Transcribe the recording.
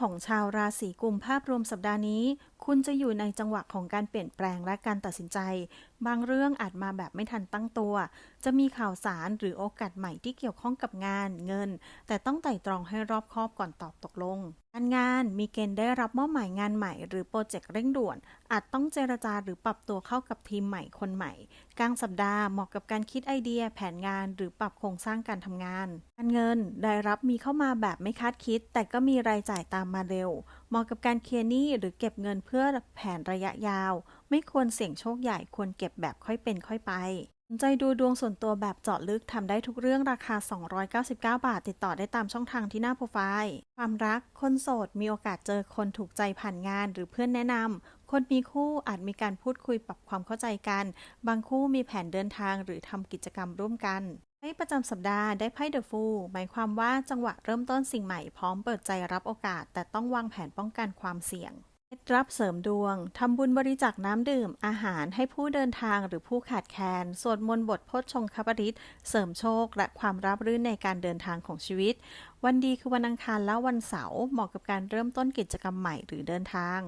ของชาวราศีกุมภาพรวมสัปดาห์นี้ คุณจะอยู่ในจังหวะของการเปลี่ยนแปลงและการตัดสินใจ บางเรื่องอาจมาแบบไม่ทันตั้งตัว จะมีข่าวสารหรือโอกาสใหม่ที่เกี่ยวข้องกับงานเงิน แต่ต้องไต่ตรองให้รอบคอบก่อนตอบตกลงการงานมีเกณฑ์ได้รับมอบหมายงานใหม่หรือโปรเจกต์เร่งด่วน อาจต้องเจรจาหรือปรับตัวเข้ากับทีมใหม่คนใหม่ กลางสัปดาห์เหมาะกับการคิดไอเดีย แผนงานหรือปรับโครงสร้างการทำงาน การเงินได้รับมีเข้ามาแบบไม่คาดคิด แต่ก็มีรายจ่ายตามมาเร็ว เหมาะกับการเคลียร์หนี้หรือเก็บเงินเพื่อแผนระยะยาว ไม่ควรเสี่ยงโชคใหญ่ควรเก็บแบบค่อยเป็นค่อยไปสนใจดูดวงส่วนตัวแบบเจาะลึกทำได้ทุกเรื่องราคา 299 บาท ติดต่อได้ตามช่องทางที่หน้าโปรไฟล์ ความรัก คนโสด มีโอกาสเจอคนถูกใจผ่านงานหรือเพื่อนแนะนำ คนมีคู่อาจมีการพูดคุยปรับความเข้าใจกัน บางคู่มีแผนเดินทางหรือทำกิจกรรมร่วมกัน ให้ประจำสัปดาห์ได้ไพ่เดอะฟูหมายความว่าจังหวะเริ่มต้นสิ่งใหม่พร้อมเปิดใจรับโอกาส แต่ต้องวางแผนป้องกันความเสี่ยงเคล็ดลับเสริมดวง ทำบุญบริจาคน้ำดื่ม อาหารให้ผู้เดินทางหรือผู้ขาดแคลน สวดมนต์บทโพชฌงคปริตเสริมโชค และความราบรื่นในการเดินทางของชีวิต วันดีคือวันอังคารและวันเสาร์เหมาะกับการเริ่มต้นกิจกรรมใหม่หรือเดินทาง